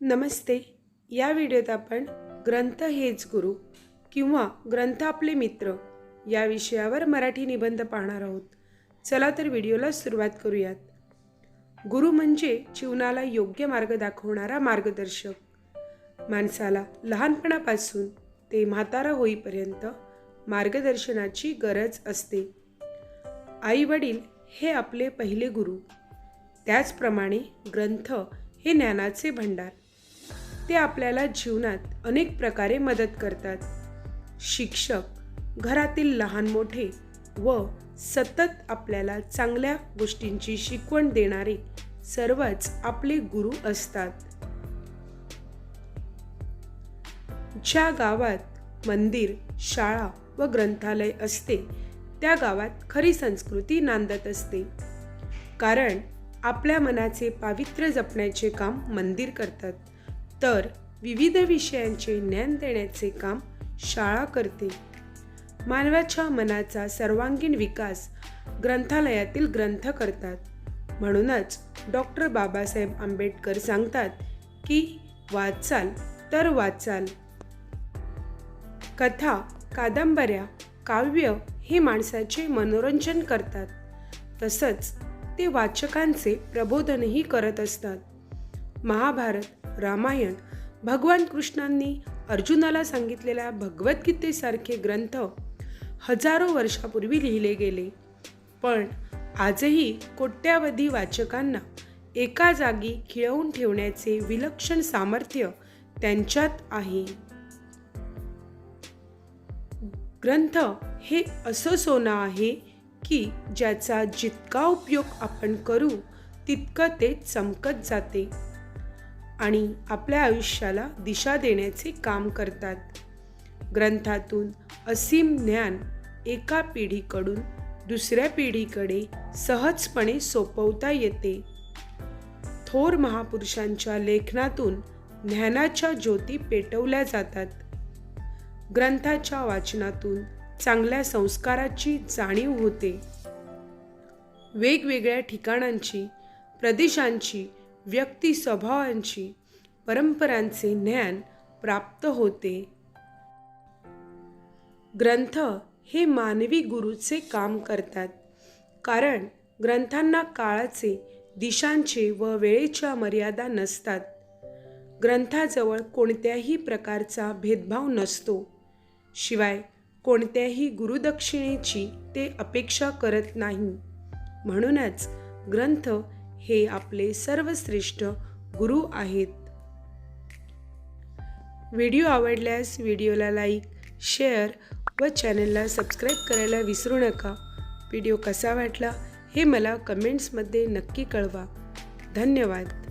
नमस्ते. या व्हिडिओत आपण ग्रंथ हेच गुरु किंवा ग्रंथ आपले मित्र या विषयावर मराठी निबंध पाहणार आहोत. चला तर व्हिडिओला सुरुवात करूयात. गुरु म्हणजे जीवनाला योग्य मार्ग दाखवणारा मार्गदर्शक. माणसाला लहानपणापासून ते म्हातारा होईपर्यंत मार्गदर्शनाची गरज असते. आई वडील हे आपले पहिले गुरु. त्याचप्रमाणे ग्रंथ हे ज्ञानाचे भंडार. ते आपल्याला जीवनात अनेक प्रकारे मदत करतात. शिक्षक घरातील लहान मोठे व सतत आपल्याला चांगल्या गोष्टींची शिकवण देणारे सर्वच आपले गुरु असतात. ज्या गावात मंदिर शाळा व ग्रंथालय असते त्या गावात खरी संस्कृती नांदत असते. कारण आपल्या मनाचे पावित्र्य जपण्याचे काम मंदिर करतात. तर विविध विषयांचे ज्ञान देण्याचे काम शाळा करते. मानवाच्या मनाचा सर्वांगीण विकास ग्रंथालयातील ग्रंथ करतात. म्हणूनच डॉक्टर बाबासाहेब आंबेडकर सांगतात की वाचाल तर वाचाल. कथा कादंबऱ्या काव्य हे माणसाचे मनोरंजन करतात. तसंच ते वाचकांचे प्रबोधनही करत असतात. महाभारत रामायण भगवान कृष्णांनी अर्जुनाला सांगितलेल्या भगवद्गीतेसारखे ग्रंथ हजारो वर्षापूर्वी लिहिले गेले. पण आजही कोट्यावधी वाचकांना एका जागी खिळवून ठेवण्याचे विलक्षण सामर्थ्य त्यांच्यात आहे. ग्रंथ हे असं सोनं आहे की ज्याचा जितका उपयोग आपण करू तितकं ते चमकत जाते. आणि आपल्या आयुष्याला दिशा देण्याचे काम करतात. ग्रंथातून असीम ज्ञान एका पिढीकडून दुसऱ्या पिढीकडे सहजपणे सोपवता येते. थोर महापुरुषांच्या लेखनातून ज्ञानाच्या ज्योती पेटवल्या जातात. ग्रंथाच्या वाचनातून चांगल्या संस्काराची जाणीव होते. वेगवेगळ्या ठिकाणांची प्रदेशांची व्यक्ती स्वभावांची परंपरांचे ज्ञान प्राप्त होते. ग्रंथ हे मानवी गुरुचे काम करतात. कारण ग्रंथांना काळाचे दिशांचे व वेळेच्या मर्यादा नसतात. ग्रंथाजवळ कोणत्याही प्रकारचा भेदभाव नसतो. शिवाय कोणत्याही गुरुदक्षिणेची ते अपेक्षा करत नाही. म्हणूनच ग्रंथ हे आपले सर्वश्रेष्ठ गुरु आहेत. व्हिडिओ आवडल्यास व्हिडिओला लाईक शेअर व चॅनलला सबस्क्राईब करायला विसरू नका. व्हिडिओ कसा वाटला हे मला कमेंट्समध्ये नक्की कळवा. धन्यवाद.